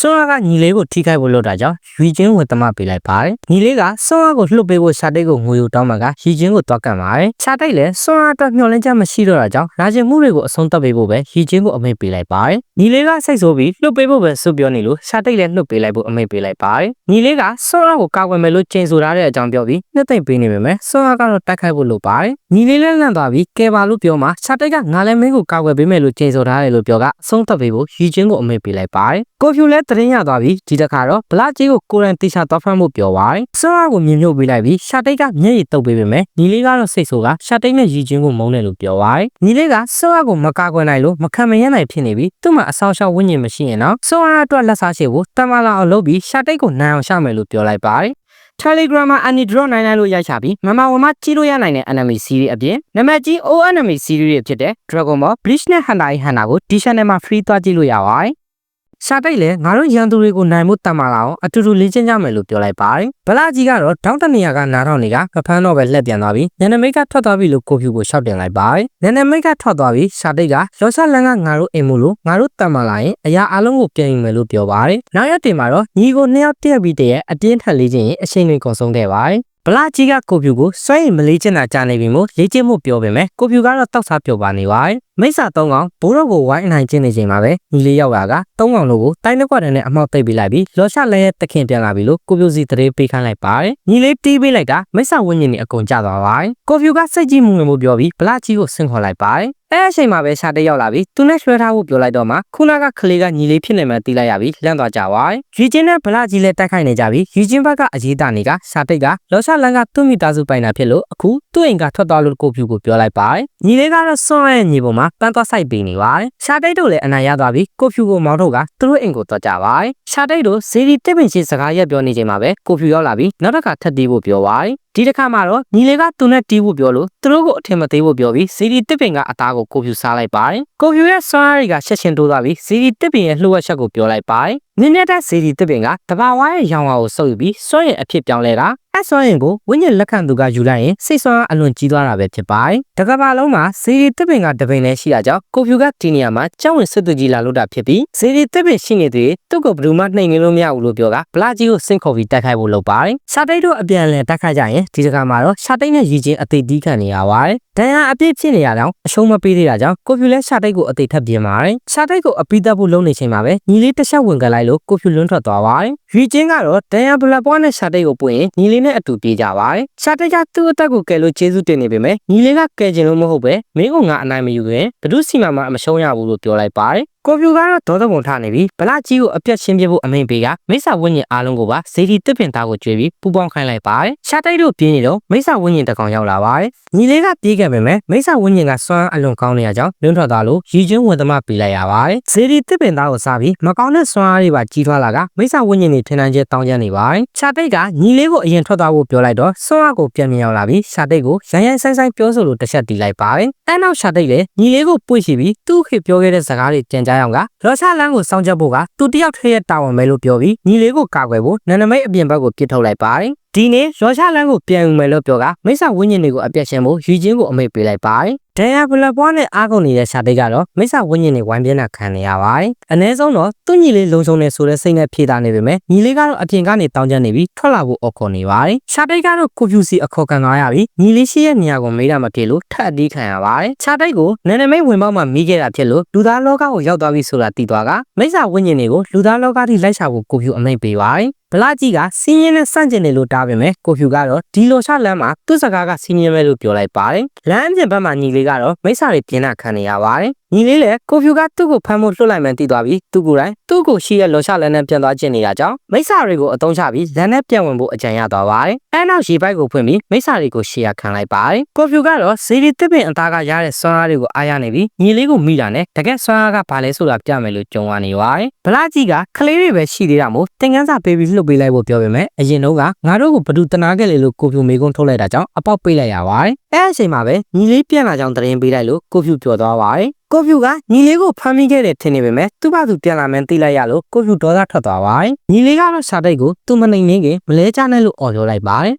စွမ်းအားကညီလေးကိုထိခိုက်ဖို့လုပ်တာကြောင့်ရွီချင်းဝင်သမပေးလိုက်ပါတယ်ညီလေးကစွမ်းအားကိုလှုပ်ပေးဖို့ရှာတိတ်ကိုငွေယူတောင်းမှကရွီချင်းကိုတွားကန်ပါတယ်ရှာတိတ်လည်းစွမ်းအားအတွက်မျှော်လင့်ချက်မရှိတော့တာကြောင့်ရာကျင်မှုတွေကိုအဆုံးသတ်ပေးဖို့ပဲရွီချင်းကိုအမိန့်ပေးလိုက်ပါတယ်ညီလေးကစိတ်ဆိုးပြီးလှုပ်ပေးဖို့ပဲစွပြောနေလို့ရှာတိတ်လည်းလှုပ်ပေးလိုက်ဖို့အမိန့်ပေးလိုက်ပါတယ်ညီလေးကစွမ်းအားကိုကာကွယ်မယ်လို့ချိန်ဆိုထားတဲ့အကြောင်းပြောပြီးနှစ်သိမ့်ပေးနေပေမဲ့စွမ်းအားကတော့တိုက်ခိုက်ဖို့လုပ်ပါတယ်ညီလေးလည်းလန့်သွားပြီးကဲပါလို့ပြောမှရှာတိတ်ကငါလည်းမင်းကိုကာကွယ်ပေးမယ်လို့ချိန်ဆိုထားတယ်လို့ပြောကအဆုံးသတ်ပေးဖို့ရွီချင်းကိုအမိန့်ပေးလိုက်ပါတယ်ကိုဖြူလည်းသတင်းရသွားပြီးဒီတစ်ခါတော့ဗလာကြီးကိုကိုရန်တေချာသွားဖမ်းဖို့ပြောပါတယ်စွမ်းအားကိုမြင်မြုပ်ပေးလိုက်ပြီးရှာတိတ်ကမျက်ရည်တုပ်ပေးပေမဲ့ညီလေးကတော့စိတ်ဆိုးကရှာတိတ်နဲ့ရီချင်းကိုမုန်းတယ်လို့ပြောပါတယ်ညီလေးကစွမ်းအားကိုမကာကွယ်နိုင်လို့မခံမရနိုင်ဖြစ်နေပြီးသူ့မှာအဆောင်ရှောက်ဝိညာဉ်မရှိရင်တော့စွမ်းအားအတွက်လက်စားရှိဖို့တမလာအောင်လုပ်ပြီးရှာတိတ်ကိုနိုင်အောင်ရှာမယ်လို့ပြောလိုက်ပါတယ် Telegram မှာ Annie Draw နိုင်နိုင်လို့ရိုက်ချပြီးမမဝမကြီးလို့ရနိုင်တဲ့ enemy series အပြင်နံပါတ်ကြီး O enemy series တွေဖြစ်တဲ့ Dragon Ball Bleach နဲ့ Hunter x Hunter ကို D channel မှာ free သွားကြည့်လို့ရပါတယ်။ ရှာတိတ်လည်းငါတို့ရန်သူတွေကိုနိုင်မှုတတ်မှလာအောင်အတူတူလေ့ကျင့်ကြမယ်လို့ပြောလိုက်ပါတယ်။ဗလာကြီးကတော့တောင်းတနေရကနားထောင်နေကမဖမ်းတော့ပဲလှက်ပြန်သွားပြီးနန္ဒမိတ်ကထွက်သွားပြီလို့ကိုဖြူကိုရှောက်တင်လိုက်ပါတယ်။နန္ဒမိတ်ကထွက်သွားပြီးရှာတိတ်ကရောဆလန်ကငါတို့အိမ်မှုလို့ငါတို့တတ်မှလာရင်အရာအလုံးကိုပြင်ယူမယ်လို့ပြောပါတယ်။နောက်ရက်တင်မှာတော့ညီကိုနှစ်ယောက်တည့်ပြီးတည်းရဲ့အတင်းထက်လေးချင်းရင်အချိန်တွေကုန်ဆုံးခဲ့ပါတယ်။ဗလာကြီးကကိုဖြူကိုစွဲရင်မလေးချင်တာကြားနေပြီမို့လေးချင်မှုပြောပေမဲ့ကိုဖြူကတော့တောက်စားပြောပါနေပါတယ် မိစ္ဆာ၃កောင်ဘိုးတော်ကိုဝိုင်းအနိုင်ကျင်းနေချိန်မှာပဲညီလေးယောက်ျားက၃កောင်လို့ကိုတိုင်းတစ်ခွက်တည်းနဲ့အမောက်သိပ်ပေးလိုက်ပြီးလော်ရှလဲရဲ့တခင်ပြန်လာပြီလို့ကိုဖြူစီတရေပေးခိုင်းလိုက်ပါတယ်ညီလေးတီးပေးလိုက်တာမိစ္ဆာဝင်းညင်နေအကုန်ကျသွားပါတယ်ကိုဖြူကစိတ်ကြီးမှုငယ်မှုပြောပြီးဗလာကြီးကိုဆင့်ခေါ်လိုက်ပါတယ်အဲအချိန်မှာပဲရှာတက်ရောက်လာပြီးသူနဲ့ဆွဲထားဖို့ပြောလိုက်တော့မှခုနကကလေးကညီလေးဖြစ်နေမှတီးလိုက်ရပြီးလန့်သွားကြပါတယ်။ရီချင်းနဲ့ဗလာကြီးလည်းတိုက်ခိုက်နေကြပြီးရီချင်းဘက်ကအရေးတာနေကရှာတိတ်ကလောရှာလန်ကသူ့မိသားစုပိုင်တာဖြစ်လို့အခုသူ့အိမ်ကထွက်သွားလို့ကိုဖြူကိုပြောလိုက်ပါတယ်။ညီလေးကတော့စွန့်ရဲ့ညီပေါ်မှာပန်းသွားဆိုင်ပေးနေပါတယ်။ရှာတိတ်တို့လည်းအနာရသွားပြီးကိုဖြူကိုမောင်းထုတ်ကသူတို့အိမ်ကိုသွားကြပါတယ်။ရှာတိတ်တို့ဇီရီတစ်ပင်ချင်းစကားရက်ပြောနေချိန်မှာပဲကိုဖြူရောက်လာပြီးနောက်တစ်ခါထပ်တီးဖို့ပြောပါတယ်။ ဒီတစ်ခါမှာတော့ညီလေးကသူနဲ့တီးဖို့ပြောလို့သူတို့ကိုအထင်မသေးဖို့ပြောပြီးဇီရီတစ်ပင်ကအသားကိုကိုဖြူစားလိုက်ပါတယ်။ကိုဖြူရဲ့စွမ်းအားတွေကရှက်ရှင်တိုးသွားပြီးဇီရီတစ်ပင်ရဲ့လှုပ်ဝက်ချက်ကိုပြောလိုက်ပါတယ်။နင်းနေတဲ့ဇီရီတစ်ပင်ကတဘာဝရဲ့ရောင်ဝါကိုစုပ်ယူပြီးစွန့်ရဲ့အဖြစ်ပြောင်းလဲတာအစွမ်းရင်ကိုဝိညာဉ်လက်ခံသူကယူလိုက်ရင်စိတ်ဆွမ်းအားအလွန်ကြီးသွားတာပဲဖြစ်ပါတယ်။တကဘာလုံးမှာဇီရီတစ်ပင်ကတပင်လည်းရှိတာကြောင့်ကိုဖြူကဒီနေရာမှာကြောက်ဝင်စစ်သူကြီးလာလို့တာဖြစ်ပြီးဇီရီတစ်ပင်ရှိနေသေးသူ့ကိုဘယ်သူမှနှိမ်ငင်းလို့မရဘူးလို့ပြောကဗလာကြီးကိုစင့်ခေါ်ပြီးတိုက်ခိုက်ဖို့လုပ်ပါတယ်။စာတိတ်တို့အပြန်အလှန်တိုက်ခိုက်ကြရင်ဒီတကမှာတော့ရှာတိတ်နဲ့ရည်ချင်းအသေးတီးခံနေရပါတယ်။ဒဏ်ရာအပြည့်ဖြစ်နေရတော့အရှုံးမပေးသေးတာကြောင့်ကိုဖြူလဲရှာတိတ်ကိုအသေးထပ်ပြင်းပါတယ်။ရှာတိတ်ကိုအပီးသက်ဖို့လုပ်နေချိန်မှာပဲညီလေးတစ်ချက်ဝင်ကန်လိုက်လို့ကိုဖြူလွန်းထွက်သွားပါတယ်။ရည်ချင်းကတော့ဒဏ်ရာဘလက်ပွားနဲ့ရှာတိတ်ကိုပွင့်ရင်ညီလေးနဲ့အတူပြေးကြပါတယ်။ရှာတိတ်ကသူ့အသက်ကိုကယ်လို့ကျေးဇူးတင်နေပေမဲ့ညီလေးကကယ်ချင်လို့မဟုတ်ပဲမင်းကငါအနိုင်မယူခင်ဘဒုစီမာမအမရှုံးရဘူးလို့ပြောလိုက်ပါတယ်။ကိုဖြူကတော့ဒေါသပုံထနေပြီးဗလာကြီးကိုအပြတ်ရှင်းပြဖို့အမိန်ပေးကမိစ္ဆာဝိညာဉ်အားလုံးကိုပါဇေဒီတစ်ပင်သားကိုကြွေပြီးပူပေါင်းခိုင်းလိုက်ပါတယ်။ရှာတိတ်တို့ပြင်းနေတော့မိစ္ဆာဝိညာဉ်တစ်ကောင်ရောက်လာပါတယ်။ညီလေးကပြေးခဲ့ပေမဲ့မိစ္ဆာဝိညာဉ်ကစွမ်းအလွန်ကောင်းနေရကြောင်းလွန်းထွက်သွားလို့ရီချင်းဝင်သမပေးလိုက်ရပါတယ်။ဇေဒီတစ်ပင်သားကိုစားပြီးမကောင်းတဲ့စွမ်းအားတွေပါကြီးထွားလာကမိစ္ဆာဝိညာဉ်တွေထင်တန်းကျတောင်းကျနေပါတယ်။ရှာတိတ်ကညီလေးကိုအရင်ထွက်သွားဖို့ပြောလိုက်တော့စွမ်းအားကိုပြန်မြင်ရောက်လာပြီးရှာတိတ်ကိုရန်ရန်ဆိုင်ဆိုင်ပြောဆိုလို့တစ်ချက်တီးလိုက်ပါတယ်။အဲနောက်ရှာတိတ်လည်းညီလေးကိုပွင့်ရှိပြီးသူ့ခေပြောခဲ့တဲ့စကားတွေကြံကြအောင်ကလောချလန်းကိုစောင့်ကြပ်ဖို့ကသူတယောက်ထဲရဲ့တာဝန်ပဲလို့ပြောပြီးညီလေးကိုကာကွယ်ဖို့နန္ဒမိတ်အပြင်ဘက်ကိုပြစ်ထုတ်လိုက်ပါတယ်။ဒီနေ့ရောချလန်းကိုပြန်ယူမယ်လို့ပြောကမိစ္ဆာဝင်းညင်တွေကိုအပြတ်ရှင်းဖို့ယူချင်းကိုအမိတ်ပေးလိုက်ပါတယ်။ဒန်ယာဘလပွားနဲ့အားကုန်နေတဲ့ရှာတိတ်ကတော့မိစ္ဆာဝင်းညင်တွေဝိုင်းပြင်းတာခံနေရပါတယ်။အ ਨੇ ဆုံးတော့သူ့ညီလေးလုံချုံနေဆိုတဲ့စိတ်နဲ့ဖြေတာနေပေမဲ့ညီလေးကတော့အပြင်ကနေတောင်းကျနေပြီးထွက်လာဖို့အော်ခေါ်နေပါတယ်။ရှာတိတ်ကတော့ကိုဖြူစီအခေါ်ခံသွားရပြီးညီလေးရှိရဲ့နေရာကိုမေးတာမဖြစ်လို့ထပ်အတီးခံရပါတယ်။ရှာတိတ်ကိုနန္ဒမိတ်ဝင်ပေါက်မှမိခဲ့တာဖြစ်လို့လူသားလောကကိုရောက်သွားပြီဆိုတာသိသွားကမိစ္ဆာဝင်းညင်တွေကိုလူသားလောကထိလိုက်ရှာဖို့ကိုဖြူအမိတ်ပေးပါတယ်။ ဗလာကြီးကစီးရင်နဲ့စန့်ကျင်နေလို့တားပေမဲ့ကိုဖြူကတော့ဒီလိုချလမ်းမှာသူ့စကားကစီးရင်ပဲလို့ပြောလိုက်ပါတယ်။လမ်းအပြင်ဘက်မှာညီလေးကတော့မိစ္ဆာတွေပြင်းတာခံနေရပါတယ်။ညီလေးလည်းကိုဖြူကသူ့ကိုဖမ်းဖို့လွှတ်လိုက်မှန်းသိသွားပြီးသူ့ကိုယ်တိုင်သူ့ကိုရှိရဲ့လောချလမ်းနဲ့ပြန်သွားကျင်နေတာကြောင့်မိစ္ဆာတွေကိုအတုံးချပြီးလမ်းနဲ့ပြန်ဝင်ဖို့အကြံရသွားပါတယ်။အဲနောက်ရေပိုက်ကိုဖွင့်ပြီးမိစ္ဆာတွေကိုရှေ့ရခံလိုက်ပါတယ်။ကိုဖြူကတော့ဇီရီတစ်ပင်အသားကရတဲ့စွမ်းအားတွေကိုအားရနေပြီးညီလေးကိုမိတာနဲ့တကက်စွမ်းအားကဘာလဲဆိုတာပြမယ်လို့ကြုံရနေပါတယ်။ဗလာကြီးကကလေးတွေပဲရှိသေးတာမို့တင်ကန်းစာပေးပြီးလှုပ်ပေးလိုက်ဖို့ပြောပေမဲ့အရင်တော့ကငါတို့ကိုဘဒူတနာခဲ့လေလို့ကိုဖြူမေကုန်းထုတ်လိုက်တာကြောင့်အပေါက်ပေးလိုက်ရပါတယ်။အဲအချိန်မှာပဲညီလေးပြန်လာကြောင်းသတင်းပေးလိုက်လို့ကိုဖြူပြောသွားပါတယ်။ ကိုဖြူကညီလေးကိုဖမ်းမိခဲ့တယ်ထင်နေပေမဲ့သူ့ဘာသူပြန်လာမှန်းသိလိုက်ရလို့ကိုဖြူဒေါသထွက်သွားပါတယ်။ညီလေးကတော့ရှာတိတ်ကိုသူမနိုင်နေခင်မလဲချနဲ့လို့អော်ပြောလိုက်ပါတယ်